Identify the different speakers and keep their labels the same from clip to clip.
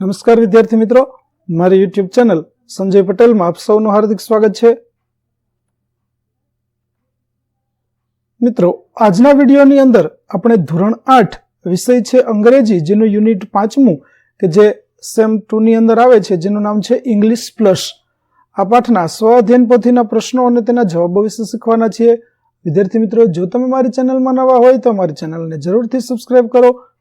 Speaker 1: નમસ્કાર વિદ્યાર્થી મિત્રો. મારી યુટ્યુબ ચેનલ સંજય પટેલમાં આપ સૌનું હાર્દિક સ્વાગત છે. મિત્રો, આજના વિડીયોની અંદર આપણે ધોરણ આઠ વિષય છે અંગ્રેજી, જેનું યુનિટ પાંચમું, કે જે સેમ ટુની અંદર આવે છે, જેનું નામ છે ઇંગ્લિશ પ્લસ આ પાઠના સ્વ અધ્યયન પોથીના પ્રશ્નો અને તેના જવાબો વિશે શીખવાના છીએ. વિદ્યાર્થી મિત્રો, જો તમે મારી ચેનલમાં નવા હોય તો મારી ચેનલને જરૂરથી સબસ્ક્રાઈબ કરો.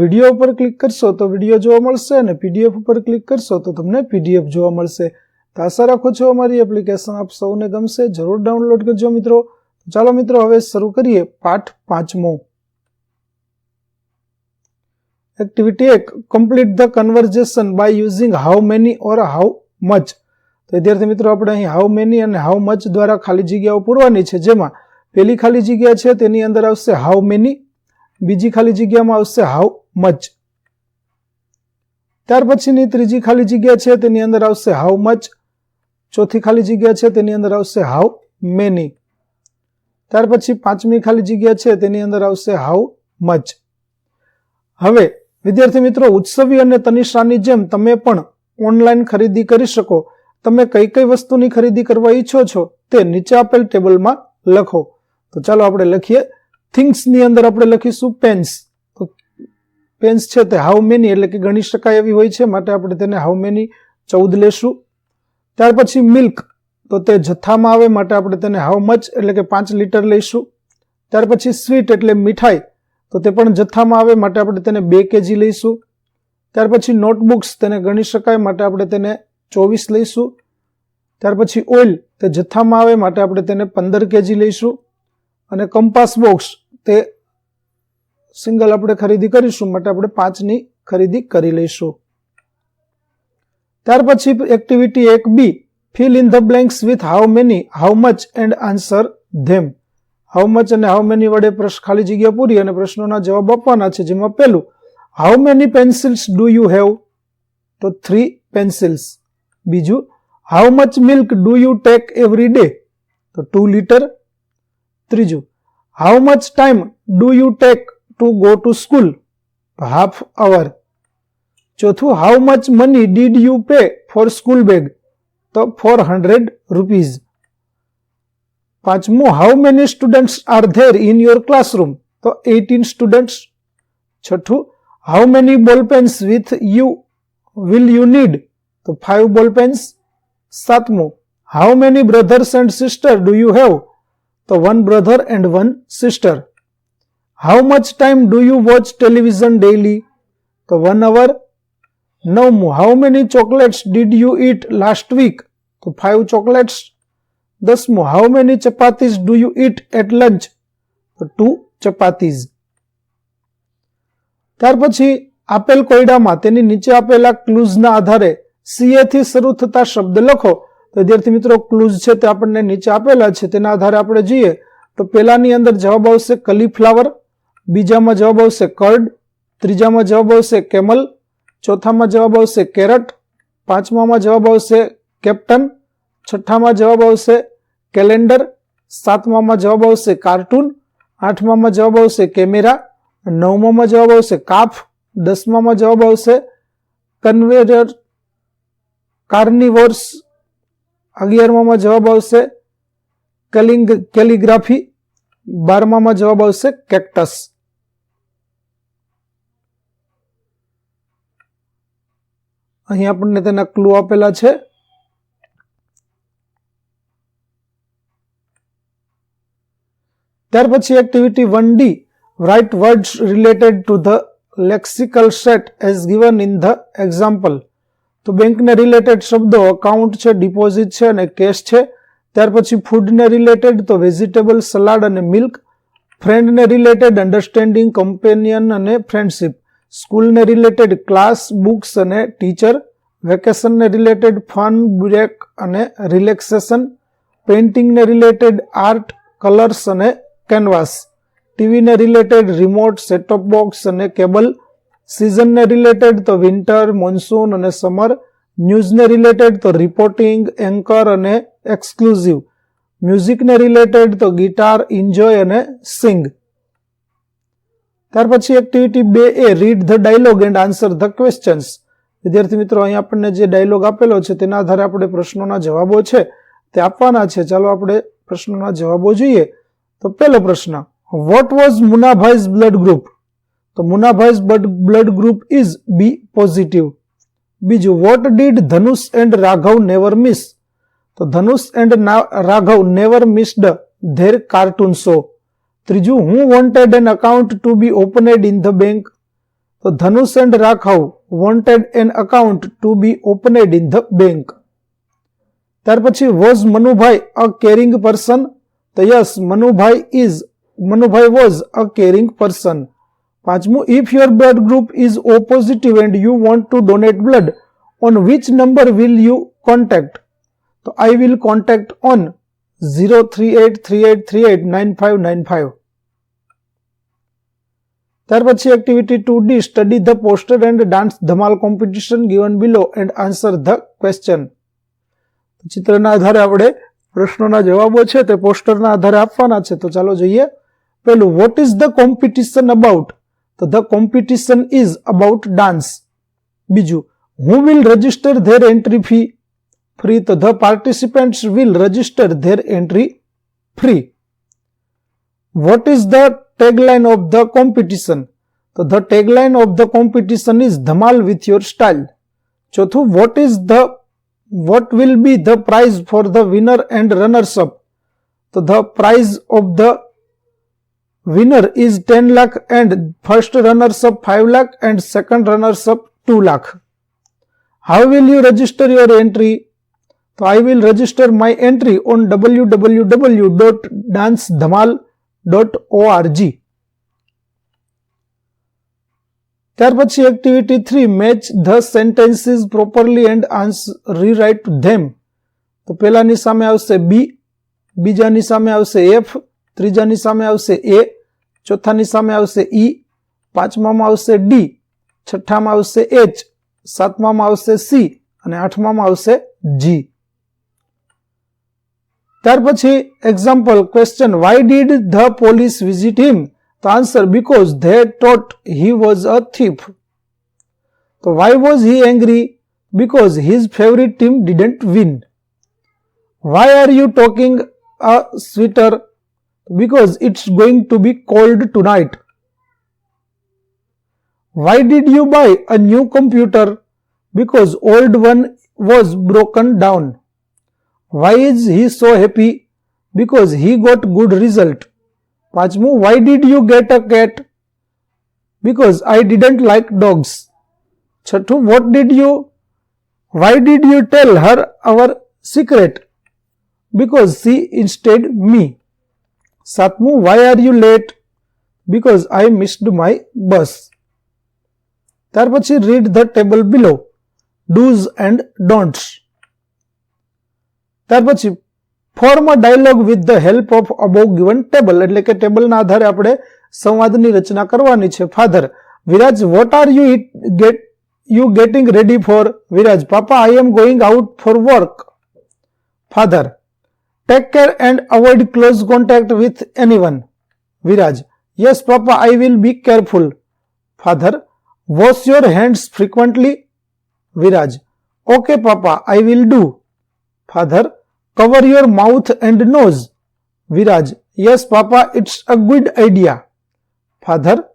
Speaker 1: વીડિયો ઉપર ક્લિક કરશો તો વીડિયો જોવા મળશે અને પીડીએફ ઉપર ક્લિક કરશો તો તમને પીડીએફ જોવા મળશે. તો આશા રાખું છું અમારી એપ્લિકેશન આપ સૌને ગમશે. જરૂર ડાઉનલોડ કરજો મિત્રો. ચાલો મિત્રો, હવે શરૂ કરીએ પાઠ પાંચમો. એક્ટિવિટી એક complete the conversation by using how many or how much તો વિદ્યાર્થી મિત્રો, આપણે અહીં હાઉ મેની અને હાઉ મચ દ્વારા ખાલી જગ્યાઓ પૂરવાની છે. જેમાં પેલી ખાલી જગ્યા છે, તેની અંદર આવશે હાઉ મેની બીજી ખાલી જગ્યામાં આવશે હાઉ મચ. ત્યાર પછીની ત્રીજી ખાલી જગ્યા છે તેની અંદર આવશે હાઉ મચ. ચોથી ખાલી જગ્યા છે તેની અંદર આવશે હાઉ મેની. ત્યાર પછી પાંચમી ખાલી જગ્યા છે તેની અંદર આવશે હાઉ મચ. હવે, વિદ્યાર્થી મિત્રો, ઉત્સવી અને તનિષાની જેમ તમે પણ ઓનલાઈન ખરીદી કરી શકો. તમે કઈ કઈ વસ્તુની ખરીદી કરવા ઈચ્છો છો તે નીચે આપેલ ટેબલમાં લખો. તો ચાલો આપણે લખીએ. થિંગ્સની અંદર આપણે લખીશું પેન્સ પેન્સ છે તે હાઉ મેની એટલે કે ગણી શકાય એવી હોય છે, માટે આપણે તેને હાઉ મેની ચૌદ લેશું. ત્યાર પછી મિલ્ક તો તે જથ્થામાં આવે, માટે આપણે તેને હાઉ મચ એટલે કે પાંચ લીટર લઈશું. ત્યાર પછી સ્વીટ એટલે મીઠાઈ, તો તે પણ જથ્થામાં આવે, માટે આપણે તેને બે કેજી લઈશું. ત્યાર પછી નોટબુક્સ તેને ગણી શકાય, માટે આપણે તેને ચોવીસ લઈશું. ત્યાર પછી ઓઇલ તે જથ્થામાં આવે, માટે આપણે તેને પંદર કેજી લઈશું. અને કંપાસ બોક્સ તે સિંગલ આપણે ખરીદી કરીશું, માટે આપણે પાંચની ખરીદી કરી લઈશું. ત્યાર પછી એક્ટિવિટી એક B fill in the blanks with how many how much and answer them how much અને હાઉ મેની વડે ખાલી જગ્યા પૂરી અને પ્રશ્નોના જવાબ આપવાના છે. જેમાં પહેલું how many pencils do you have તો થ્રી પેન્સિલ્સ બીજું how much milk do you take every day તો ટુ લીટર ત્રીજું How much time do you take to go to school? Half hour. Chotu, how much money did you pay for school bag? તો 400 rupees. પાંચમું how many students are there in your classroom? તો 18 students. Chotu, how many ball pens with you will you need? The 5 ball pens. સાતમું how many brothers and sister do you have? તો one brother and one sister how much time do you watch television daily તો one hour નવમું how many chocolates did you eat last week તો five chocolates દસમું how many chapatis do you eat at lunch તો two chapatis ત્યાર પછી આપેલ કોયડામાં તેની નીચે આપેલા ક્લુઝના આધારે સીએથી શરૂ થતા શબ્દ લખો. તો વિદ્યાર્થી મિત્રો ક્લુઝ છે તે આપણને નીચે આપેલા છે તેના આધારે આપણે જોઈએ તો પહેલાની અંદર જવાબ આવશે કલીફ્લાવર બીજામાં જવાબ આવશે કર્ડ ત્રીજામાં જવાબ આવશે કેમલ ચોથામાં જવાબ આવશે કેરટ પાંચમામાં જવાબ આવશે કેપ્ટન છઠ્ઠામાં જવાબ આવશે કેલેન્ડર સાતમામાં જવાબ આવશે કાર્ટૂન આઠમામાં જવાબ આવશે કેમેરા નવમામાં જવાબ આવશે કાફ દસમામાં જવાબ આવશે કન્વેયર કાર્નિવોર્સ અગિયારમામાં જવાબ આવશે કેલિંગ કેલિગ્રાફી. બારમામાં જવાબ આવશે કેક્ટસ. અહીં આપણને તેના ક્લુ આપેલા છે. ત્યાર પછી activity one D write words related to the lexical set as given in the example તો બેંકને રિલેટેડ શબ્દો અકાઉન્ટ છે ડિપોઝિટ છે અને કેશ છે. ત્યાર પછી ફૂડને રિલેટેડ તો વેજીટેબલ સલાડ અને મિલ્ક ફ્રેન્ડને રિલેટેડ અન્ડરસ્ટેન્ડિંગ કમ્પેનિયન અને ફ્રેન્ડશિપ સ્કૂલને રિલેટેડ ક્લાસ બુક્સ અને ટીચર વેકેશનને રિલેટેડ ફન બ્રેક અને રિલેક્સેશન પેઇન્ટિંગને રિલેટેડ આર્ટ કલર્સ અને કેનવાસ ટીવીને રિલેટેડ રિમોટ સેટઅપ બોક્સ અને કેબલ સિઝનને રિલેટેડ તો વિન્ટર મોન્સૂન અને સમર ન્યૂઝને રિલેટેડ તો રિપોર્ટિંગ એન્કર અને એક્સક્લુઝિવ મ્યુઝિકને રિલેટેડ તો ગિટાર એન્જોય અને સિંગ ત્યાર પછી એક્ટિવિટી બે A read the dialogue and answer the questions વિદ્યાર્થી મિત્રો, અહીં આપણને જે ડાયલોગ આપેલો છે, તેના આધારે આપણે પ્રશ્નોના જવાબો છે, તે આપવાના છે. ચાલો આપણે પ્રશ્નોના જવાબો જોઈએ. તો પહેલો પ્રશ્ન વોટ વોઝ મુનાભાઈઝ બ્લડ ગ્રુપ તો Munnabhai's blood group is B positive બીજું what did Dhanush and Raghav never miss તો Dhanush and Raghav never missed their cartoon show ત્રીજું who wanted an account to be opened in the bank તો Dhanush and Raghav wanted an account to be opened in the bank ત્યાર પછી was Manubhai a caring person તો yes, Manubhai is Manubhai was a caring person પાંચમું if your blood group is O positive and you want to donate blood on which number will you contact તો I will contact on zero three eight three eight three eight nine five nine five ત્યાર પછી activity two D study the poster and dance ધમાલ competition given below and answer the question ચિત્રના આધારે આપણે પ્રશ્નોના જવાબો છે તે પોસ્ટરના આધારે આપવાના છે. તો ચાલો જોઈએ. પેલું what is the competition about તો the competition is about dance બીજું who will register their entry fee free તો the participants will register their entry free what is the tagline of the competition તો the tagline of the competition is ધમાલ with your style ચોથું what is the what will be the prize for the winner and runners up તો the prize of the winner is 10 lakh and first runners up 5 lakh and second runners up 2 lakh. How will you register your entry? So I will register my entry on www.dancedhamal.org. ત્યાર activity 3 match the sentences properly and rewrite them rewrite them ત્રીજાની સામે આવશે એ, ચોથાની સામે આવશે ઈ, પાંચમામાં આવશે D, છઠ્ઠામાં આવશે H, સાતમામાં આવશે C અને આઠમામાં આવશે જી. ત્યાર પછી example question why did the police visit him તો answer because they thought he was a thief તો why was he angry because his favourite team didn't win why are you talking a sweater because it's going to be cold tonight. Why did you buy a new computer? Because old one was broken down. Why is he so happy? Because he got good result. Pachmu, why did you get a cat? Because I didn't like dogs. Chhattu, what did you, why did you tell her our secret? Because she instead me. Satmu, why are you late because I missed my bus ત્યાર પછી read the table below dos and don'ts ત્યાર પછી form a dialogue with the help of above given table એટલે કે ટેબલના આધારે આપણે સંવાદની રચના કરવાની છે. Father Viraj what are you it get you getting ready for Viraj papa I am going out for work father Take care and avoid close contact with anyone. Viraj. Yes, Papa, I will be careful. Father. Wash your hands frequently. Viraj. Okay, Papa, I will do. Father. Cover your mouth and nose. Viraj. Yes, Papa, it's a good idea. Father.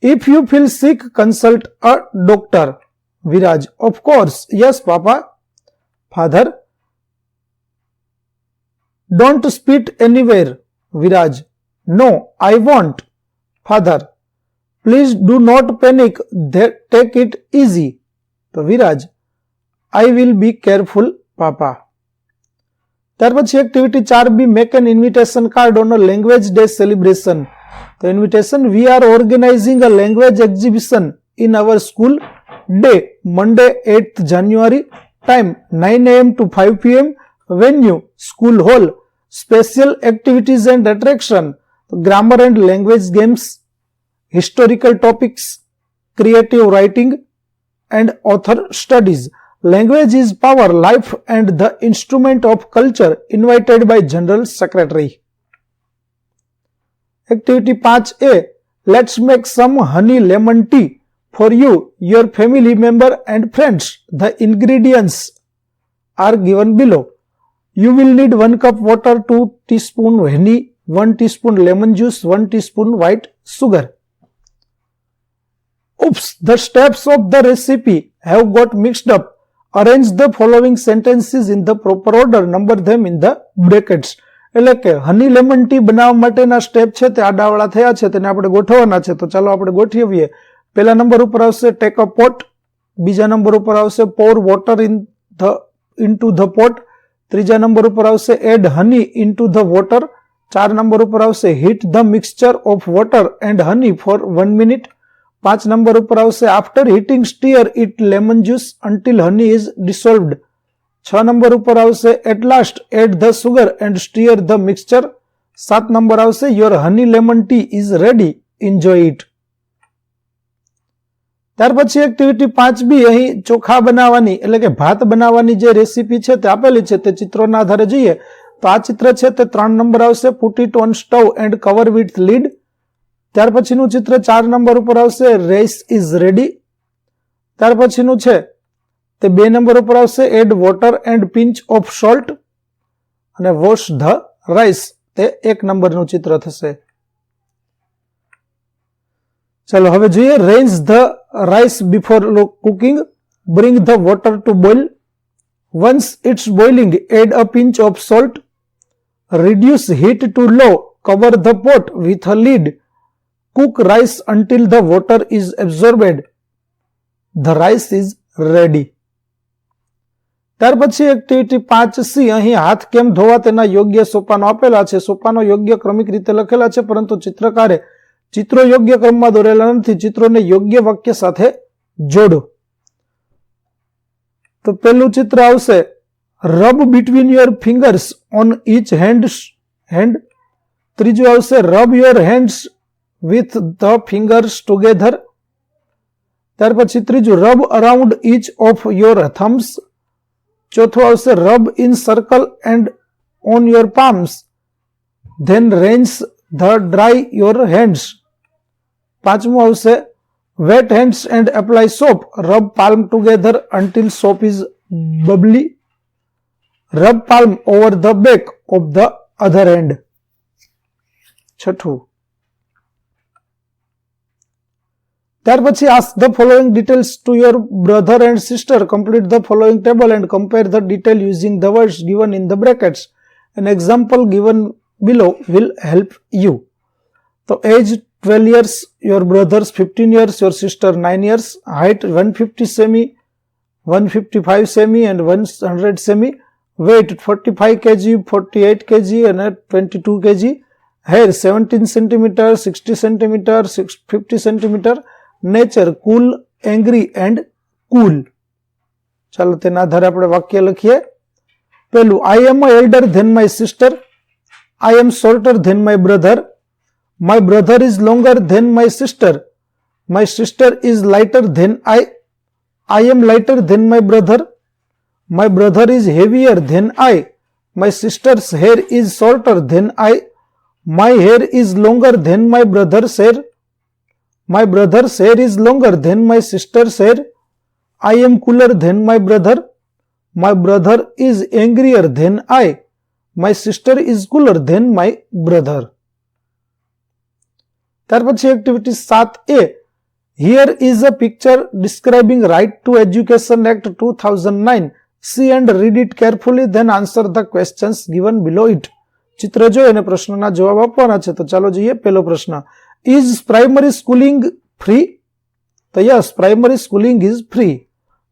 Speaker 1: If you feel sick, consult a doctor. Viraj. Of course. Yes, Papa. Father. Don't spit anywhere Viraj no I want father please do not panic take it easy. તો Viraj I will be careful papa ત્યાર પછી activity ચાર બી make an invitation card on language day celebration તો invitation we are organising a language exhibition in our school day Monday at January time nine AM to five PM venue school hall. Special activities and attraction, grammar and language games, historical topics, creative writing and author studies. Language is power, life and the instrument of culture invited by General Secretary. Activity 5A Let's make some honey lemon tea for you, your family member and friends. The ingredients are given below. You will need 1 cup water, 2 teaspoon honey, 1 teaspoon lemon juice, 1 teaspoon white sugar. Oops, the steps of the recipe have got mixed up. Arrange the following sentences in the proper order, number them in the brackets. એટલે કે હની lemon T બનાવવા માટેના step છે તે આડાવાળા થયા છે તેને આપણે ગોઠવવાના છે તો ચાલો આપણે ગોઠવીએ પહેલા નંબર ઉપર આવશે ટેક અ પોટ બીજા નંબર ઉપર આવશે pour water in the in two the pot ત્રીજા નંબર ઉપર આવશે add honey into the water ચાર નંબર ઉપર આવશે heat the mixture of water and honey for one minute પાંચ નંબર ઉપર આવશે after heating stir it lemon juice until honey is dissolved છ નંબર ઉપર આવશે at last add the sugar and stir the mixture સાત number આવશે your honey lemon tea is ready enjoy it ત્યાર પછી એક્ટિવિટી પાંચ બી અહીં ચોખા બનાવવાની, એટલે કે ભાત બનાવવાની જે રેસીપી છે તે આપેલી છે તે ચિત્રોના આધારે જોઈએ, તો આ ચિત્ર છે તે ત્રણ નંબર આવશે put on stove and cover with lid ત્યાર પછીનું ચિત્ર ચાર નંબર ઉપર આવશે રેસ ઇઝ રેડી ત્યાર પછીનું છે તે બે નંબર ઉપર આવશે add water and pinch of salt અને વોશ ધ રાઈસ તે એક નંબરનું ચિત્ર થશે. ચલો, હવે જોઈએ rinse the rice before cooking, bring the water to boil once it's boiling add a pinch of salt reduce heat to low cover the pot with a lid cook rice until the water is absorbed the rice is ready ત્યાર પછી activity પાંચ C અહીં હાથ કેમ ધોવા તેના યોગ્ય સોપાનો આપેલા છે સોપાનો યોગ્ય ક્રમિક રીતે લખેલા છે પરંતુ ચિત્રકારે ચિત્રો યોગ્ય ક્રમમાં દોરેલા નથી, ચિત્રોને યોગ્ય વાક્ય સાથે જોડો. તો પેલું ચિત્ર આવશે rub between your fingers on each hand hand ત્રીજું આવશે rub your hands with the fingers together ત્યાર પછી ત્રીજું rub around each of your thumbs ચોથું આવશે rub in circle and on your palms then rinse the dry your hands પાંચમું આવશે. Wet hands and apply soap rub palm together until soap is bubbly rub palm over the back of the other hand છઠ્ઠું. ત્યાર પછી ask the following details to your brother and sister complete the following table and compare the detail using the words given in the brackets. An example given below will help you. તો age 12 years your brothers 15 years your sister 9 years height 150 semi 155 semi and 100 semi weight 45 kg 48 kg and 22 kg hair 17 centimeter 60 centimeter 50 centimeter nature cool angry and cool ચાલો તેના આધારે આપણે વાક્ય લખીએ પહેલું I am a elder than my sister I am shorter than my brother My brother is longer than my sister. My sister is lighter than I. I am lighter than my brother. My brother is heavier than I. My sister's hair is shorter than I. My hair is longer than my brother's hair. My brother's hair is longer than my sister's hair. I am cooler than my brother. My brother is angrier than I. My sister is cooler than my brother. ત્યાર પછી activity સાત A. Here is a picture describing right to education act two thousand nine see and read it carefully then answer the questions given below it ચિત્ર જોઈ અને પ્રશ્નના જવાબ આપવાના છે. તો ચાલો જોઈએ પહેલો પ્રશ્ન. ઇઝ પ્રાઇમરી સ્કૂલિંગ ફ્રી તો yes primary schooling is free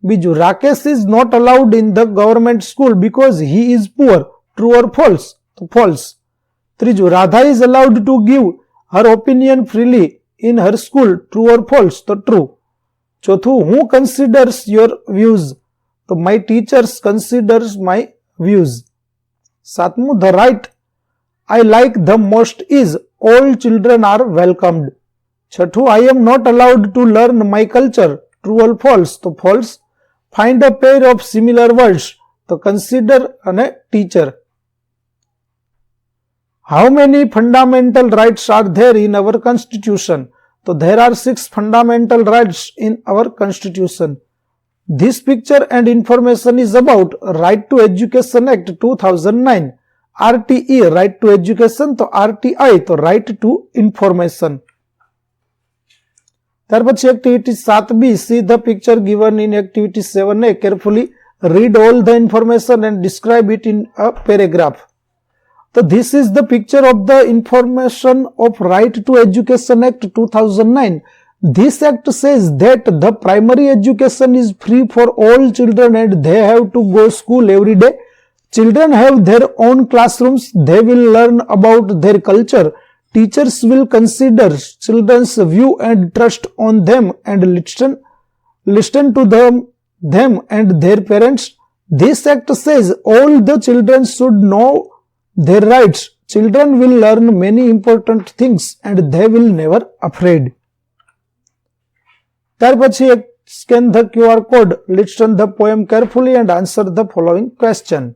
Speaker 1: બીજું Rakesh is not allowed in the government school because he is poor true or false તો ફોલ્સ ત્રીજું Radha is allowed to give her opinion freely in her school true or false તો true ચોથું, who considers your views તો my teachers considers my views સાતમું the right I like the most is all children are welcomed છઠ્ઠું I am not allowed to learn my culture true or false તો false find a pair of similar words તો consider અને teacher How many fundamental rights are there in our constitution? So there are six fundamental rights in our constitution. This picture and information is about Right to Education Act 2009, RTE Right to Education તો RTI તો Right to Information. There are activity activities. B see the picture given in activity seven. Carefully read all the information and describe it in a paragraph. So this is the picture of the information of Right to Education Act 2009. This act says that the primary education is free for all children and they have to go school every day. Children have their own classrooms. They will learn about their culture. Teachers will consider children's view and trust on them and listen, listen to them, them and their parents. This act says all the children should know their rights. Children will learn many important things and they will never afraid. ત્યાર પછી એક scan the QR code listen the poem carefully and answer the following question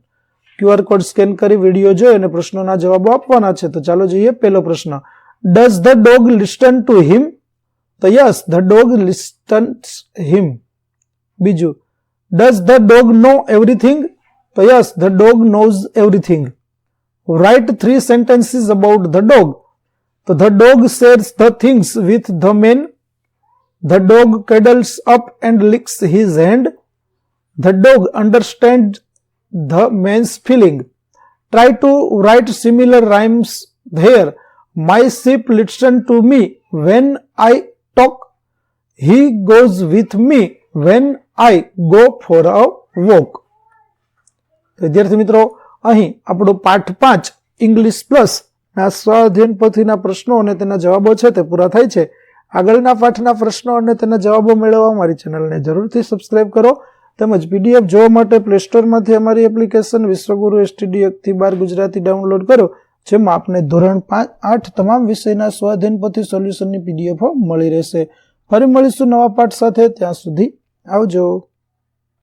Speaker 1: QR code scan કરી video જોઈ અને પ્રશ્નોના જવાબો આપવાના છે. તો ચાલો જોઈએ પહેલો પ્રશ્ન. Does the dog listen to him તો yes the dog listens him બીજું does the dog know everything તો yes the dog knows everything write three sentences about the dog. So the dog shares the things with the man. The dog cuddles up and licks his hand. The dog understands the man's feeling. Try to write similar rhymes here. My sheep listen to me when I talk. He goes with me when I go for a walk. વિદ્યાર્થી મિત્રો અહીં આપણો પાઠ પાંચ English plus ના સ્વાધ્યન પોથીના પ્રશ્નો અને તેના જવાબો છે તે પૂરા થાય છે. આગળના પાઠના પ્રશ્નો અને તેના જવાબો મેળવવા મારી ચેનલને જરૂરથી સબસ્ક્રાઇબ કરો. તેમજ પીડીએફ જોવા માટે પ્લે સ્ટોરમાંથી અમારી એપ્લિકેશન વિશ્વગુરુ એસટીડી એકથી બાર ગુજરાતી ડાઉનલોડ કરો, જેમાં આપને ધોરણ પાંચ આઠ તમામ વિષયના સ્વાધીન પોથી સોલ્યુશનની પીડીએફો મળી રહેશે. ફરી મળીશું નવા પાઠ સાથે. ત્યાં સુધી આવજો.